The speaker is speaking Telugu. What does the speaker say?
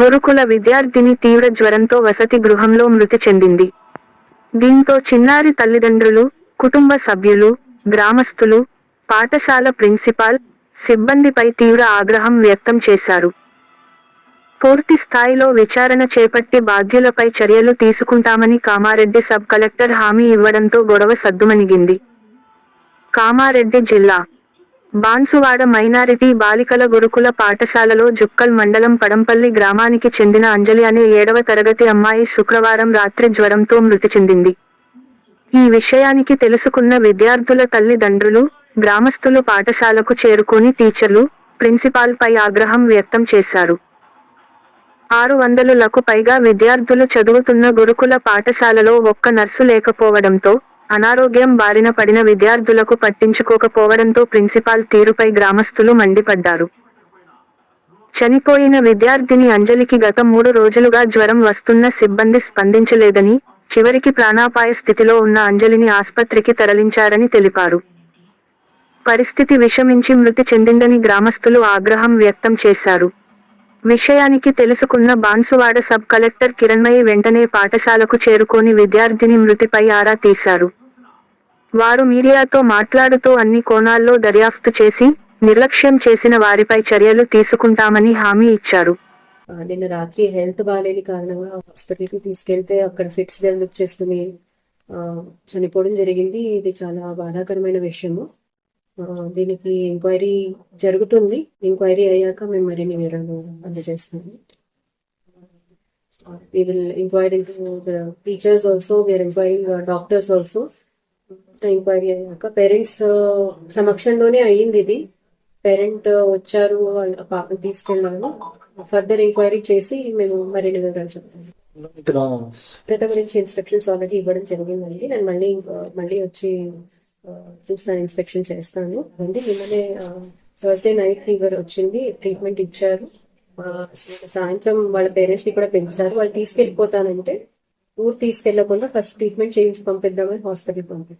గురుకుల విద్యార్థిని తీవ్ర జ్వరంతో వసతి గృహంలో మృతి చెందింది. దీంతో చిన్నారి తల్లిదండ్రులు కుటుంబ సభ్యులు గ్రామస్తులు పాఠశాల ప్రిన్సిపాల్ సిబ్బందిపై తీవ్ర ఆగ్రహం వ్యక్తం చేశారు. పూర్తి స్థాయిలో విచారణ చేపట్టి బాధ్యులపై చర్యలు తీసుకుంటామని కామారెడ్డి సబ్ కలెక్టర్ హామీ ఇవ్వడంతో గొడవ సద్దుమణిగింది. కామారెడ్డి జిల్లా బాన్సువాడ మైనారిటీ బాలికల గురుకుల పాఠశాలలో జుక్కల్ మండలం పడంపల్లి గ్రామానికి చెందిన అంజలి అనే ఏడవ తరగతి అమ్మాయి శుక్రవారం రాత్రి జ్వరంతో మృతి చెందింది. ఈ విషయానికి తెలుసుకున్న విద్యార్థుల తల్లిదండ్రులు గ్రామస్తులు పాఠశాలకు చేరుకుని టీచర్లు ప్రిన్సిపాల్ పై ఆగ్రహం వ్యక్తం చేశారు. ఆరు వందలులకు పైగా విద్యార్థులు చదువుతున్న గురుకుల పాఠశాలలో ఒక్క నర్సు లేకపోవడంతో అనారోగ్యం బారిన పడిన విద్యార్థులకు పట్టించుకోకపోవడంతో ప్రిన్సిపాల్ తీరుపై గ్రామస్తులు మండిపడ్డారు. చనిపోయిన విద్యార్థిని అంజలికి గత మూడు రోజులుగా జ్వరం వస్తున్న సిబ్బంది స్పందించలేదని చివరికి ప్రాణాపాయ స్థితిలో ఉన్న అంజలిని ఆస్పత్రికి తరలించారని తెలిపారు. పరిస్థితి విషమించి మృతి చెందిందని గ్రామస్తులు ఆగ్రహం వ్యక్తం చేశారు. విషయానికి తెలుసుకున్న బాన్సువాడ సబ్ కలెక్టర్ కిరణ్మయి వెంటనే పాఠశాలకు చేరుకొని విద్యార్థిని మృతిపై ఆరా తీశారు. వారు మీడియాతో మాట్లాడుతూ అన్ని కోణాల్లో దర్యాప్తు చేసి నిర్లక్ష్యం చేసిన వారిపై చర్యలు తీసుకుంటామని హామీ ఇచ్చారు. నిన్న రాత్రి హెల్త్ బాగాలేని కారణంగా హాస్పిటల్కి తీసుకెళ్తే అక్కడ ఫిట్స్ డెవలప్ చేసుకుని చనిపోవడం జరిగింది. ఇది చాలా బాధాకరమైన విషయము. దీనికి ఎంక్వైరీ జరుగుతుంది. ఎంక్వైరీ అయ్యాక మేము మరిన్ని వివరాలు అందజేస్తాము. We will inquire into the teachers also. We are inquiring uh, doctors also. Enquiry అయ్యాక పేరెంట్స్ సమక్షంలోనే అయ్యింది ఇది. పేరెంట్ వచ్చారు పాపని ఫర్దర్ ఎంక్వైరీ చేసి మేము మరిన్ని వివరాలు చెప్తాము. ప్రతి గురించి ఇన్స్ట్రక్షన్స్ ఆల్రెడీ ఇవ్వడం జరిగిందండి. నేను మళ్ళీ మళ్ళీ వచ్చి చూస్తాను ఇన్స్పెక్షన్ చేస్తాను. ఉంది నిన్ననే థర్స్డే నైట్ ఫీవర్ వచ్చింది ట్రీట్మెంట్ ఇచ్చారు. సాయంత్రం వాళ్ళ పేరెంట్స్ని కూడా పెంచారు. వాళ్ళు తీసుకెళ్ళిపోతానంటే ఊరు తీసుకెళ్ళకుండా ఫస్ట్ ట్రీట్మెంట్ చేయించి పంపిద్దామని హాస్పిటల్ పంపి